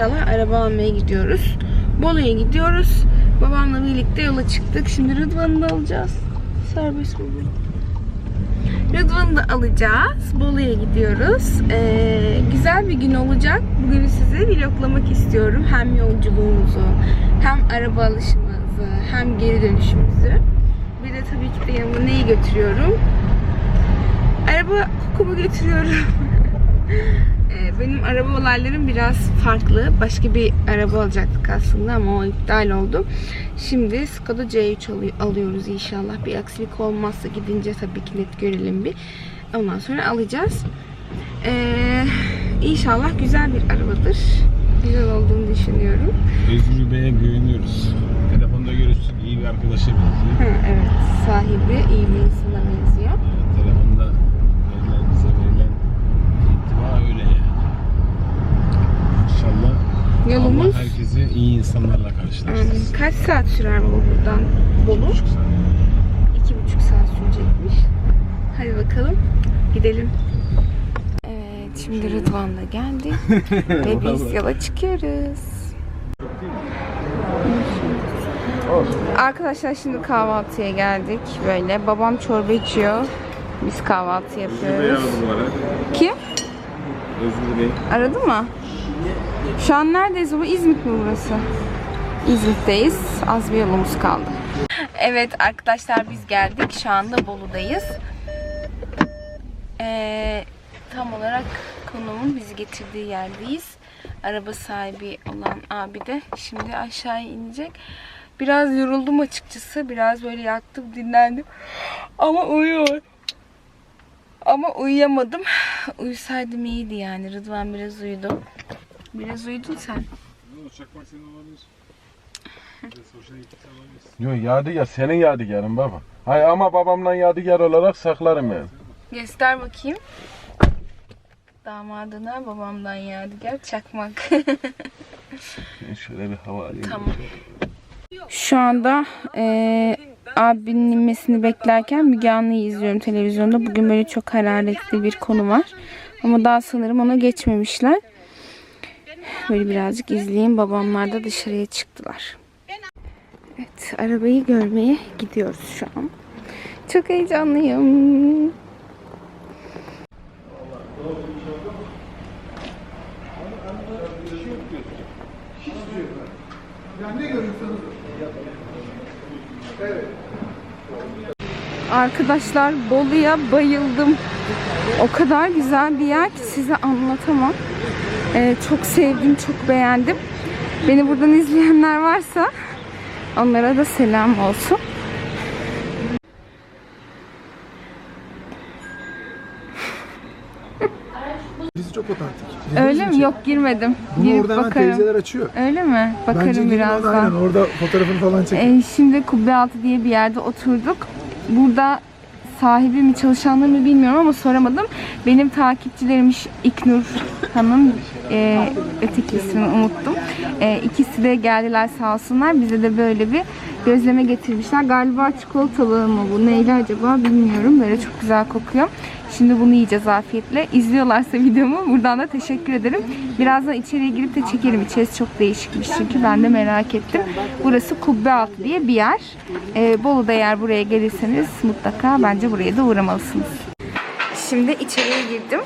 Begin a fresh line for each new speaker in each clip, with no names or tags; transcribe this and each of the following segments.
inşallah araba almaya gidiyoruz. Bolu'ya gidiyoruz. Babamla birlikte yola çıktık. Şimdi Rıdvan'ı da alacağız. Serbest mi? Rıdvan'ı da alacağız. Bolu'ya gidiyoruz. E, güzel bir gün olacak. Bugün size vloglamak istiyorum. Hem yolculuğumuzu, hem araba alışımızı, hem geri dönüşümüzü. Bir de tabii ki de yanıma neyi götürüyorum? Araba kokumu götürüyorum. Ee, Benim araba olaylarım biraz farklı. Başka bir araba alacaktık aslında ama o iptal oldu. Şimdi Skoda C3 alı- alıyoruz inşallah. Bir aksilik olmazsa gidince tabii ki net görelim bir. Ondan sonra alacağız. Ee, inşallah güzel bir arabadır. Güzel olduğunu düşünüyorum.
Özgür Bey'e güveniyoruz. Telefonda görüştük. iyi bir arkadaşa benziyor.
Evet, sahibi iyi bir insana benziyor.
Evet, telefonda verilen, bize verilen intiba öyle yani. İnşallah
Yolumuz
Allah herkesi iyi insanlarla karşılaştırsın.
kaç saat sürer baba buradan Bolu?
Buçuk saat.
İki buçuk saat sürecekmiş. Hadi bakalım gidelim. Evet şimdi Rıdvan'la geldi ve biz yola çıkıyoruz. Arkadaşlar şimdi kahvaltıya geldik böyle. Babam çorba içiyor. Biz kahvaltı yapıyoruz. Kim?
Özgür Bey.
Aradı mı? Şu an neredeyiz baba? İzmit mi burası? İzmit'teyiz. Az bir yolumuz kaldı. Evet arkadaşlar biz geldik. Şu anda Bolu'dayız. Ee, tam olarak konumun bizi getirdiği yerdeyiz. Araba sahibi olan abi de şimdi aşağıya inecek. Biraz yoruldum açıkçası. Biraz böyle yattım, dinlendim. Ama uyuyor. Ama uyuyamadım. Uyusaydım iyiydi yani. Rıdvan biraz uyudu. Biraz uyudun sen.
Çakmak senin olabilir.
Yok yadigar senin yadigarın baba. Hay ama babamla yadigar olarak saklarım yani.
Göster bakayım. Damadına babamdan yadigar çakmak.
Şöyle bir hava alayım.
Tamam. Şu anda eee abinin inmesini beklerken Müge Anlı'yı izliyorum televizyonda. Bugün böyle çok hararetli bir konu var. Ama daha sanırım ona geçmemişler. Böyle birazcık izleyeyim. Babamlar da dışarıya çıktılar. Evet, arabayı görmeye gidiyoruz şu an. Çok heyecanlıyım. Arkadaşlar Bolu'ya bayıldım. O kadar güzel bir yer ki size anlatamam. Ee, çok sevdim, çok beğendim. Beni buradan izleyenler varsa onlara da selam olsun.
Birisi çok otantik.
Öyle mi? Yok girmedim.
Bunu
Girip
orada
bakarım.
teyzeler açıyor.
Öyle mi?
Bence
Bakarım
orada aynen
birazdan.
orada fotoğrafını falan çekin.
Ee, şimdi Kubbe Altı diye bir yerde oturduk. Burada sahibi mi çalışanları mı bilmiyorum ama soramadım. Benim takipçilerimmiş İknur Hanım, e, öteki ismini unuttum. E, ikisi de geldiler sağ olsunlar. Bize de böyle bir gözleme getirmişler. Galiba çikolatalı mı bu? Neyli acaba bilmiyorum. Böyle çok güzel kokuyor. Şimdi bunu yiyeceğiz afiyetle. İzliyorlarsa videomu buradan da teşekkür ederim. Birazdan içeriye girip de çekerim. İçerisi çok değişikmiş çünkü ben de merak ettim. Burası Kubbe Altı diye bir yer. Ee, Bolu'da eğer buraya gelirseniz mutlaka bence buraya da uğramalısınız. Şimdi içeriye girdim.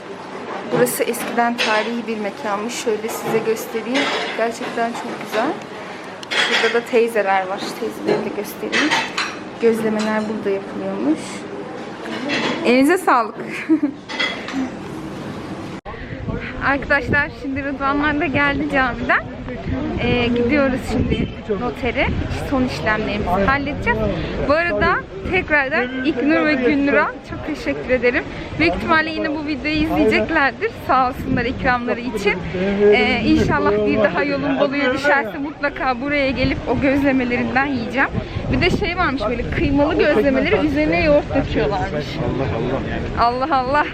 Burası eskiden tarihi bir mekanmış. Şöyle size göstereyim. Gerçekten çok güzel. Burada da teyzeler var. Teyzeleri de göstereyim. Gözlemeler burada yapılıyormuş. Elinize sağlık. Arkadaşlar şimdi Rıdvanlar da geldi camiden. Ee, gidiyoruz şimdi notere. Son işlemlerimizi halledeceğiz. Bu arada tekrardan İknur ve Gülnur'a çok teşekkür ederim. Büyük ihtimalle yine bu videoyu izleyeceklerdir. Sağ olsunlar ikramları için. Ee, inşallah bir daha yolum Bolu'ya düşerse mutlaka buraya gelip o gözlemelerinden yiyeceğim. Bir de şey varmış böyle kıymalı gözlemeleri üzerine yoğurt döküyorlarmış. Allah Allah.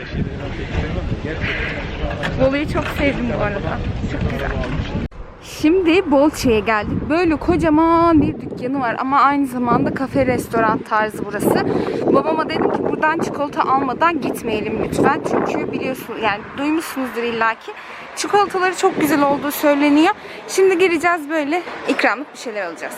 Bolu'yu çok sevdim bu arada. Çok güzel. Şimdi Bolça'ya geldik. Böyle kocaman bir dükkanı var ama aynı zamanda kafe restoran tarzı burası. Babama dedim ki buradan çikolata almadan gitmeyelim lütfen. Çünkü biliyorsun yani duymuşsunuzdur illaki. Çikolataları çok güzel olduğu söyleniyor. Şimdi gireceğiz böyle ikramlık bir şeyler alacağız.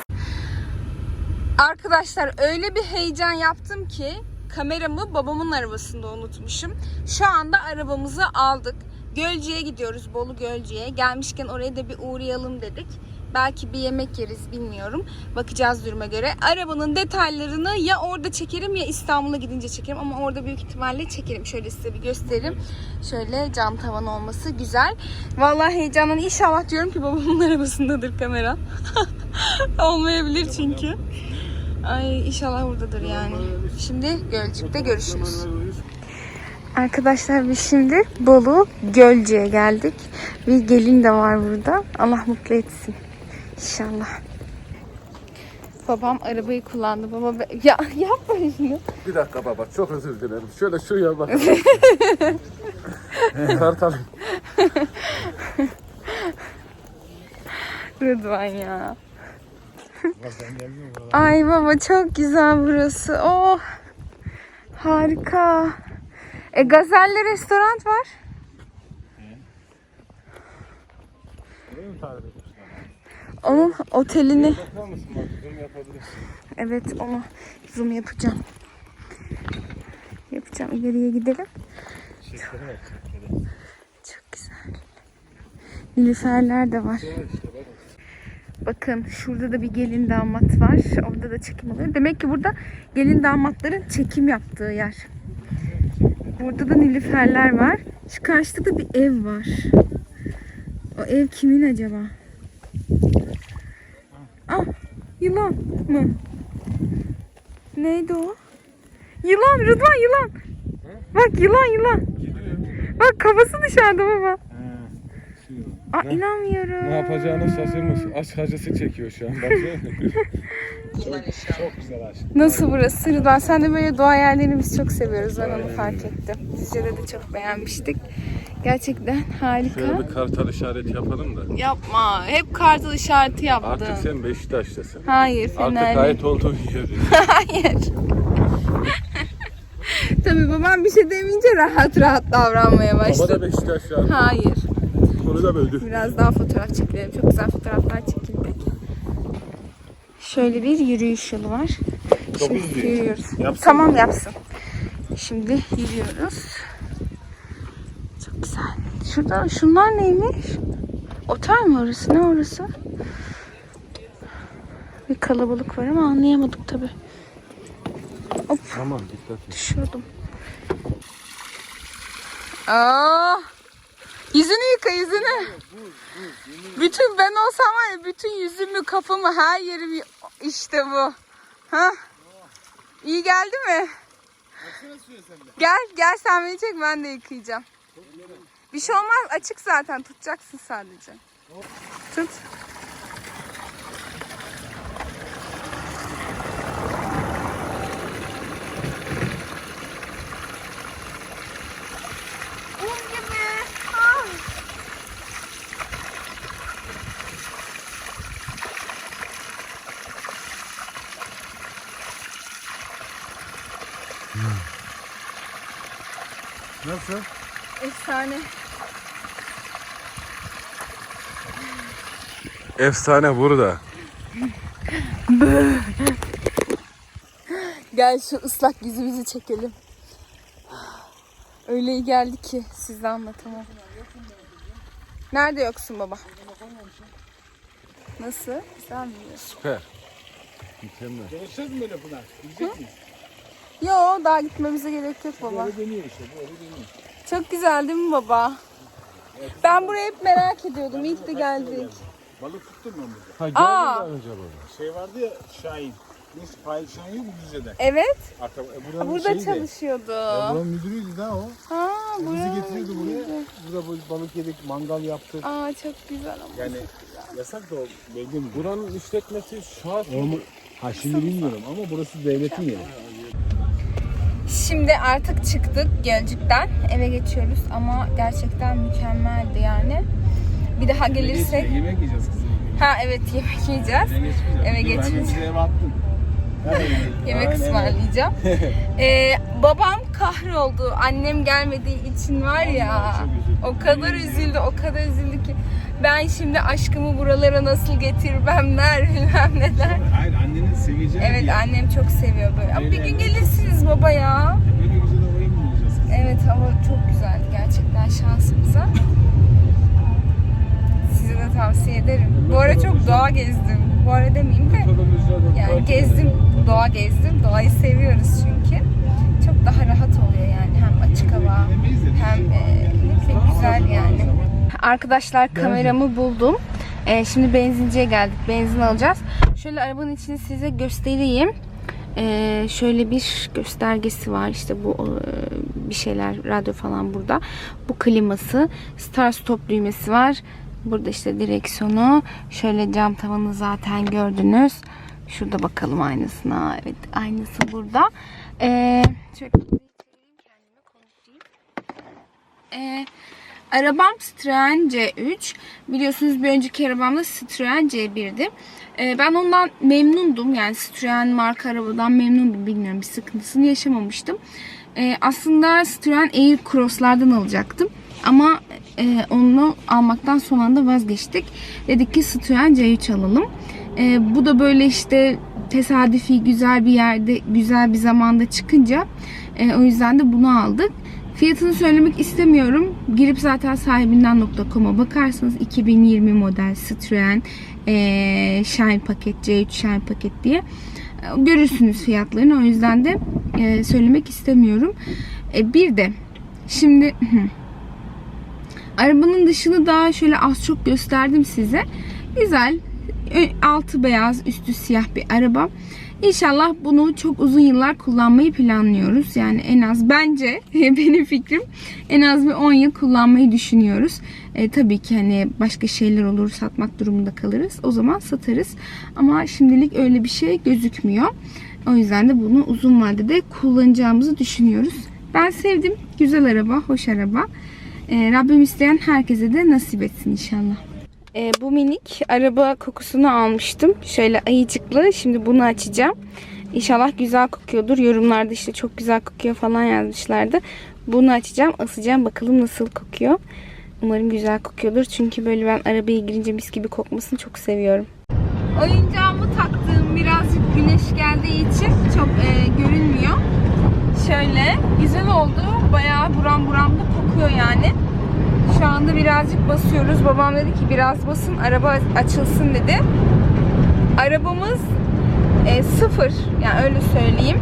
Arkadaşlar öyle bir heyecan yaptım ki kameramı babamın arabasında unutmuşum. Şu anda arabamızı aldık. Gölcük'e gidiyoruz Bolu Gölcük'e. Gelmişken oraya da bir uğrayalım dedik. Belki bir yemek yeriz bilmiyorum. Bakacağız duruma göre. Arabanın detaylarını ya orada çekerim ya İstanbul'a gidince çekerim. Ama orada büyük ihtimalle çekerim. Şöyle size bir gösteririm. Şöyle cam tavan olması güzel. Vallahi heyecandan inşallah diyorum ki babamın arabasındadır kamera. Olmayabilir çünkü. Ay inşallah oradadır yani. Şimdi Gölcük'te görüşürüz. Arkadaşlar biz şimdi Bolu Gölcük'e geldik. Bir gelin de var burada. Allah mutlu etsin. İnşallah. Babam arabayı kullandı. Baba be- ya yapma şunu.
Bir dakika baba çok özür dilerim. Şöyle şuraya bak. Kartal.
Rıdvan ya. Ay baba çok güzel burası. Oh. Harika. E Gazel'le restoran var. Onun otelini. Evet onu zoom yapacağım. Yapacağım. ileriye gidelim. Çok güzel. Nilüferler de var. Bakın şurada da bir gelin damat var. Orada da çekim oluyor. Demek ki burada gelin damatların çekim yaptığı yer. Burada da nilüferler var. Şu karşıda da bir ev var. O ev kimin acaba? Ah yılan mı? Neydi o? Yılan Rıdvan yılan. Bak yılan yılan. Bak kafası dışarıda baba. Aa inanmıyorum.
Ne yapacağını şaşırmış. Aşk acısı çekiyor şu an. Baksana. çok güzel aşk.
Nasıl burası Rıdvan? Sen de böyle doğa yerlerini biz çok seviyoruz. Ben onu fark ettim. Sizce de çok beğenmiştik. Gerçekten harika.
Şöyle bir kartal işareti yapalım da.
Yapma. Hep kartal işareti yaptın.
Artık sen Beşiktaş'tasın.
Hayır
Artık
Fenerli.
ait olduğun yeri.
Hayır. Tabii babam bir şey demeyince rahat rahat davranmaya
Baba
başladı.
da Beşiktaş ya.
Hayır.
Konu da böldü.
Biraz daha fotoğraf çekelim. Çok güzel fotoğraflar çekildik. Şöyle bir yürüyüş yolu var. Şimdi yürüyoruz.
Yapsın
tamam yapsın. Şimdi yürüyoruz. Çok güzel. Şurada şunlar neymiş? Otel mi orası? Ne orası? Bir kalabalık var ama anlayamadık tabi. Hop
Tamam dikkat et.
düşüyordum. Aa, yüzünü yıka yüzünü. Bütün ben olsam var ya bütün yüzümü kafamı her yerimi işte bu. Ha? İyi geldi mi? Gel gel sen beni çek ben de yıkayacağım. Bir şey olmaz açık zaten tutacaksın sadece. Tut. Un gibi. Ah.
Nasıl?
Efsane.
Efsane burada.
Gel şu ıslak yüzümüzü çekelim. Öyle iyi geldi ki size anlatamam. Nerede yoksun baba? Nasıl? Güzel mi?
Süper. Mükemmel.
Yo daha gitmemize gerek yok baba. Çok güzel değil mi baba? Ben burayı hep merak ediyordum. Ki de geldik.
Ha,
Aa.
mi acaba?
Şey vardı ya Şahin. Neyse Fail Şahin yok mu Düzce'de?
Evet.
Arka, e, buranın
Burada
şeyi de-
çalışıyordu.
Buranın müdürüydü daha o.
Ha,
Bizi
buraya.
getiriyordu buraya. Burada böyle balık yedik, mangal yaptık.
Aa çok güzel ama.
Yani yasak da o mi?
Buranın işletmesi şahs.
Onu, ha şimdi bilmiyorum ama burası devletin yeri.
Şimdi artık çıktık Gölcük'ten. Eve geçiyoruz ama gerçekten mükemmeldi yani. Bir daha gelirsek
Yemek yiyeceğiz kızım.
Ha evet yemek yiyeceğiz. Eve
Dur, hemen
geçmeyeceğim.
bize eve attın.
Yemek ısmarlayacağım. Ee, babam kahroldu. Annem gelmediği için var ya. O kadar üzüldü, o kadar üzüldü ki. Ben şimdi aşkımı buralara nasıl getirmemler bilmem neler.
Hayır annenin seveceği
Evet
bir
annem çok seviyor böyle. Ama bir gün gelirsiniz baba ya.
Böyle güzel havayı mı bulacağız?
Evet hava çok güzel gerçekten şansımıza. Size de tavsiye ederim. Bu ara çok doğa gezdim. Bu ara demeyeyim de. Yani gezdim, doğa gezdim. Doğayı seviyoruz çünkü. Çok daha rahat oluyor yani hem açık hava hem e, ne bileyim güzel yani. Arkadaşlar kameramı buldum. E, şimdi benzinciye geldik. Benzin alacağız. Şöyle arabanın içini size göstereyim. E, şöyle bir göstergesi var. İşte bu e, bir şeyler radyo falan burada. Bu kliması. Start stop düğmesi var. Burada işte direksiyonu. Şöyle cam tavanı zaten gördünüz. Şurada bakalım aynısına. Evet aynısı burada. Ee, şöyle kendimi konuşayım. Ee, arabam Citroen C3. Biliyorsunuz bir önceki arabam da Citroen C1'di. Ee, ben ondan memnundum. Yani Citroen marka arabadan memnundum. Bilmiyorum bir sıkıntısını yaşamamıştım. Ee, aslında Citroen Air Cross'lardan alacaktım. Ama e, onu almaktan son anda vazgeçtik. Dedik ki Citroen C3 alalım. E, bu da böyle işte tesadüfi güzel bir yerde, güzel bir zamanda çıkınca e, o yüzden de bunu aldık. Fiyatını söylemek istemiyorum. Girip zaten sahibinden.com'a bakarsanız 2020 model Citroen e, Shine paket, C3 Shine paket diye görürsünüz fiyatlarını. O yüzden de e, söylemek istemiyorum. E, bir de şimdi Arabanın dışını daha şöyle az çok gösterdim size. Güzel. Altı beyaz, üstü siyah bir araba. İnşallah bunu çok uzun yıllar kullanmayı planlıyoruz. Yani en az bence benim fikrim en az bir 10 yıl kullanmayı düşünüyoruz. E, tabii ki hani başka şeyler olur satmak durumunda kalırız. O zaman satarız. Ama şimdilik öyle bir şey gözükmüyor. O yüzden de bunu uzun vadede kullanacağımızı düşünüyoruz. Ben sevdim. Güzel araba, hoş araba. Ee, Rabbim isteyen herkese de nasip etsin inşallah. Ee, bu minik araba kokusunu almıştım. Şöyle ayıcıklı. Şimdi bunu açacağım. İnşallah güzel kokuyordur. Yorumlarda işte çok güzel kokuyor falan yazmışlardı. Bunu açacağım, asacağım. Bakalım nasıl kokuyor. Umarım güzel kokuyordur. Çünkü böyle ben arabaya girince mis gibi kokmasını çok seviyorum. Oyuncağımı taktığım birazcık güneş geldiği için çok e, görünmüyor. Şöyle güzel oldu. Bayağı buram buram da kokuyor yani. Şu anda birazcık basıyoruz. Babam dedi ki biraz basın araba açılsın dedi. Arabamız e, sıfır. Yani öyle söyleyeyim.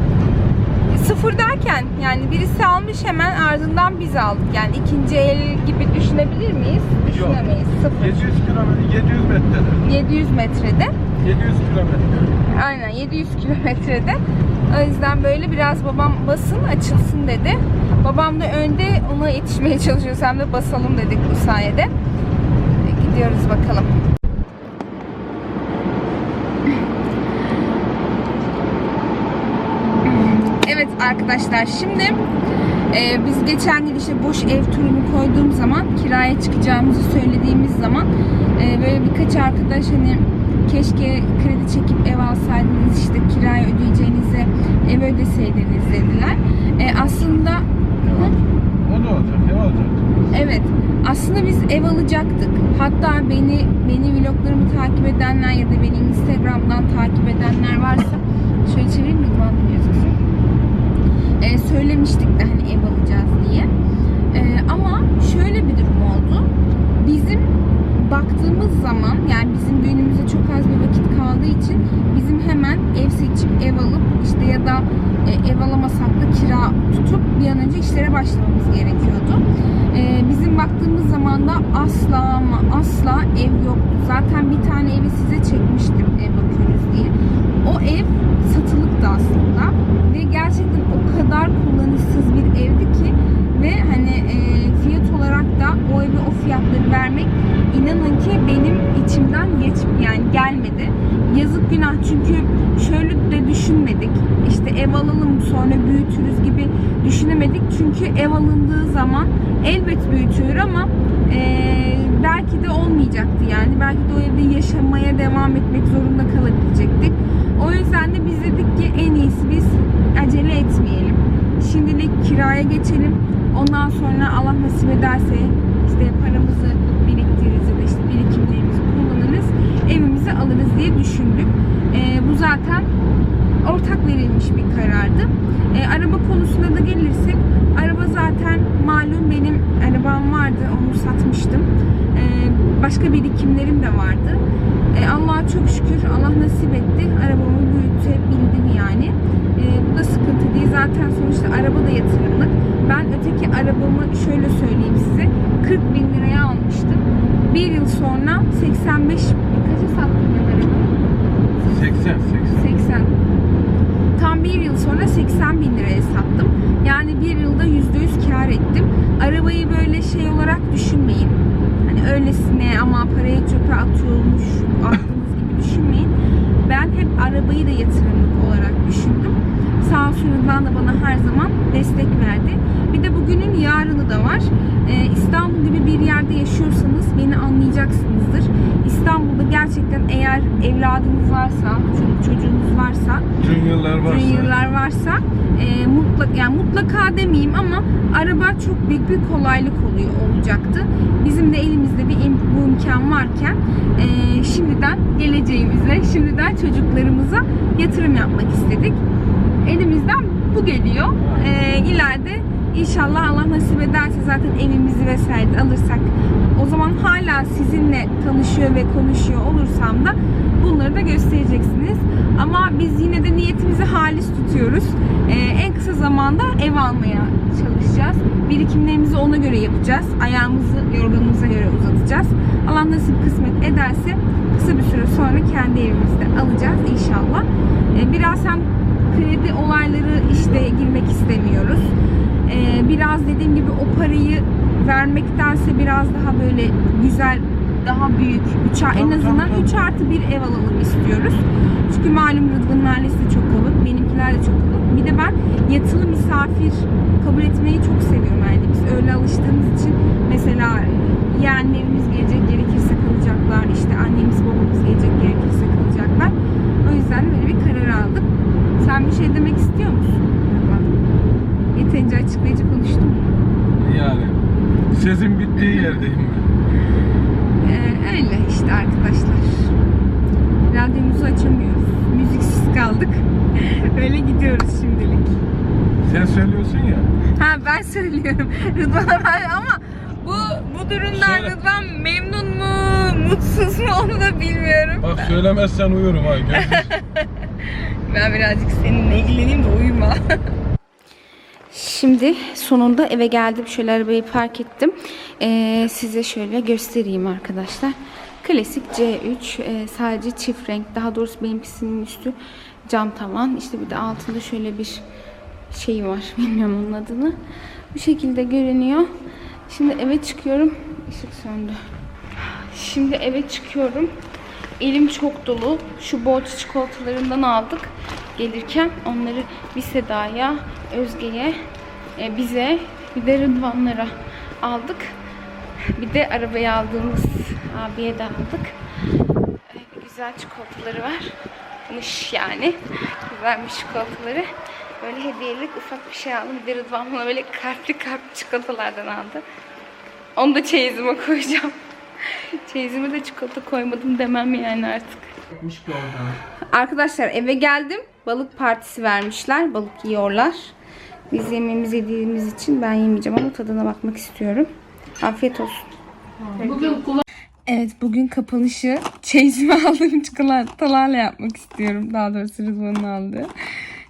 Sıfır derken yani birisi almış hemen ardından biz aldık. Yani ikinci el gibi düşünebilir miyiz? Düşünemeyiz. Sıfır.
700 kilometre, 700 metrede.
700 metrede.
700 kilometre.
Aynen 700 kilometrede. O yüzden böyle biraz babam basın açılsın dedi. Babam da önde ona yetişmeye çalışıyor. Hem de basalım dedik bu sayede. E, Gidiyoruz bakalım. Evet arkadaşlar şimdi e, biz geçen yıl işte boş ev turunu koyduğum zaman kiraya çıkacağımızı söylediğimiz zaman e, böyle birkaç arkadaş hani keşke kredi çekip ev alsaydınız işte kirayı ödeyeceğinize ev ödeseydiniz dediler. E, aslında
O da olacak, ne olacak?
Evet. Aslında biz ev alacaktık. Hatta beni beni vloglarımı takip edenler ya da beni Instagram'dan takip edenler varsa şöyle çevireyim mi duman gözüksün. Ee, söylemiştik de hani ev alacağız diye. Ee, ama şöyle bir durum oldu. Bizim baktığımız zaman yani bizim düğünümüze çok az bir vakit kaldığı için bizim hemen ev seçip ev alıp işte ya da e, ev alamasak da kira tutup bir an önce işlere başlamamız gerekiyordu. Ee, bizim baktığımız zaman da asla ama asla ev yoktu. Zaten bir tane evi size çekmiştim ev bakıyoruz diye. O ev satılıktı aslında ve gerçekten o kadar kullanışsız bir evdi ki ve hani e, fiyat olarak da o evi o fiyatları vermek inanın ki benim içimden geç yani gelmedi. Yazık günah çünkü şöyle de düşünmedik. İşte ev alalım sonra büyütürüz gibi düşünemedik. Çünkü ev alındığı zaman elbet büyütülür ama Ee, belki de olmayacaktı yani. Belki de o evde yaşamaya devam etmek zorunda kalabilecektik. O yüzden de biz dedik ki en iyisi biz acele etmeyelim. Şimdilik kiraya geçelim. Ondan sonra Allah nasip ederse işte paramızı biriktiririz işte birikimlerimizi kullanırız. Evimizi alırız diye düşündük. Ee, bu zaten ortak verilmiş bir karardı. Ee, araba konusuna da gelirsek araba zaten malum benim arabam vardı onu satmıştım. Ee, başka birikimlerim de vardı. Ee, Allah'a çok şükür Allah nasip etti. Arabamı büyütebildim yani. Ee, bu da sıkıntı değil. Zaten sonuçta araba da yatırımlık. Öteki arabamı şöyle söyleyeyim size. 40 bin liraya almıştım. Bir yıl sonra 85 kaça sattım ben arabamı?
80 80.
80. Tam bir yıl sonra 80 bin liraya sattım. Yani bir yılda %100 kar ettim. Arabayı böyle şey olarak düşünmeyin. Hani öylesine ama parayı çöpe atıyormuş attığınız gibi düşünmeyin. Ben hep arabayı da yatırımlık olarak düşündüm. Sağ Rıdvan da bana her zaman destek verdi. Bir de bugünün yarını da var. Ee, İstanbul gibi bir yerde yaşıyorsanız beni anlayacaksınızdır. İstanbul'da gerçekten eğer evladınız varsa, çoluk çocuğunuz varsa
Junior'lar varsa.
Junior'lar varsa e, mutlaka yani mutlaka demeyeyim ama araba çok büyük bir kolaylık oluyor olacaktı. Bizim de elimizde bir im- bu imkan varken e, şimdiden geleceğimize, şimdiden çocuklarımıza yatırım yapmak istedik. Elimizden bu geliyor. E, ileride inşallah Allah nasip ederse zaten evimizi vesaire alırsak o zaman hala sizinle tanışıyor ve konuşuyor olursam da bunları da göstereceksiniz. Ama biz yine de niyetimizi halis tutuyoruz. Ee, en kısa zamanda ev almaya çalışacağız. Birikimlerimizi ona göre yapacağız. Ayağımızı yorganımıza göre uzatacağız. Allah nasip kısmet ederse kısa bir süre sonra kendi evimizde alacağız inşallah. Ee, biraz hem kredi olayları işte girmek istemiyoruz. Ee, biraz dediğim gibi o parayı vermektense biraz daha böyle güzel daha büyük, üç, en
Tabii,
azından
tabii,
3 artı bir ev alalım istiyoruz. Çünkü malum Rıdvan'ın ailesi de çok kalabalık, benimkiler de çok kalabalık. Bir de ben yatılı misafir kabul etmeyi çok seviyorum yani. Biz öyle alıştığımız için mesela yeğenlerimiz gelecek gerekirse kalacaklar, işte annemiz babamız gelecek gerekirse kalacaklar. O yüzden de böyle bir karar aldık. Sen bir şey demek istiyor musun? Rıdvan? Yeterince açıklayıcı konuştum?
Yani sezin bittiği yerdeyim ben.
Ee, öyle işte arkadaşlar. Radyomuzu açamıyoruz. Müziksiz kaldık. öyle gidiyoruz şimdilik.
Sen söylüyorsun ya.
Ha ben söylüyorum. Rıdvan'a ben ama bu bu durumdan
Söyle.
Rıdvan memnun mu, mutsuz mu onu da bilmiyorum.
Bak söylemezsen uyurum ha.
Ben birazcık seninle ilgileneyim de uyuma. Şimdi sonunda eve geldim. Şöyle arabayı park ettim. Ee, size şöyle göstereyim arkadaşlar. Klasik C3 ee, sadece çift renk. Daha doğrusu benimkisinin üstü cam tavan. İşte bir de altında şöyle bir şey var. Bilmiyorum onun adını. Bu şekilde görünüyor. Şimdi eve çıkıyorum. Işık söndü. Şimdi eve çıkıyorum. Elim çok dolu. Şu borç çikolatalarından aldık gelirken. Onları bir Seda'ya, Özge'ye, e, bize, bir de Rıdvanlara aldık. Bir de arabaya aldığımız abiye de aldık. E, Güzel çikolataları var. Mış yani. Güzelmiş çikolataları. Böyle hediyelik ufak bir şey aldım. Bir de Rıdvan bana böyle kalpli kalpli çikolatalardan aldı. Onu da çeyizime koyacağım. Çeyizime de çikolata koymadım demem yani artık. Arkadaşlar eve geldim. Balık partisi vermişler. Balık yiyorlar. Biz yemeğimizi yediğimiz için ben yemeyeceğim ama tadına bakmak istiyorum. Afiyet olsun. Evet bugün kapanışı çeyizime aldığım çikolatalarla yapmak istiyorum. Daha doğrusu Rızvan'ın aldığı.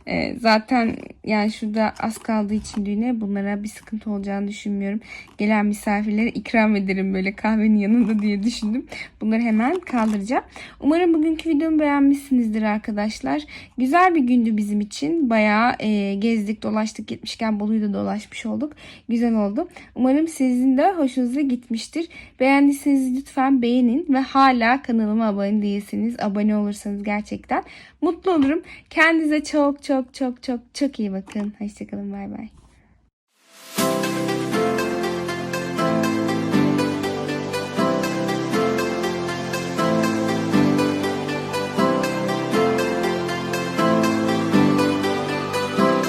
Ee, zaten yani şurada az kaldığı için düğüne bunlara bir sıkıntı olacağını düşünmüyorum. Gelen misafirlere ikram ederim böyle kahvenin yanında diye düşündüm. Bunları hemen kaldıracağım. Umarım bugünkü videomu beğenmişsinizdir arkadaşlar. Güzel bir gündü bizim için. Bayağı e, gezdik dolaştık gitmişken Bolu'yu da dolaşmış olduk. Güzel oldu. Umarım sizin de hoşunuza gitmiştir. Beğendiyseniz lütfen beğenin ve hala kanalıma abone değilseniz abone olursanız gerçekten mutlu olurum. Kendinize çok çok çok çok çok iyi bakın. Hoşçakalın bay bay.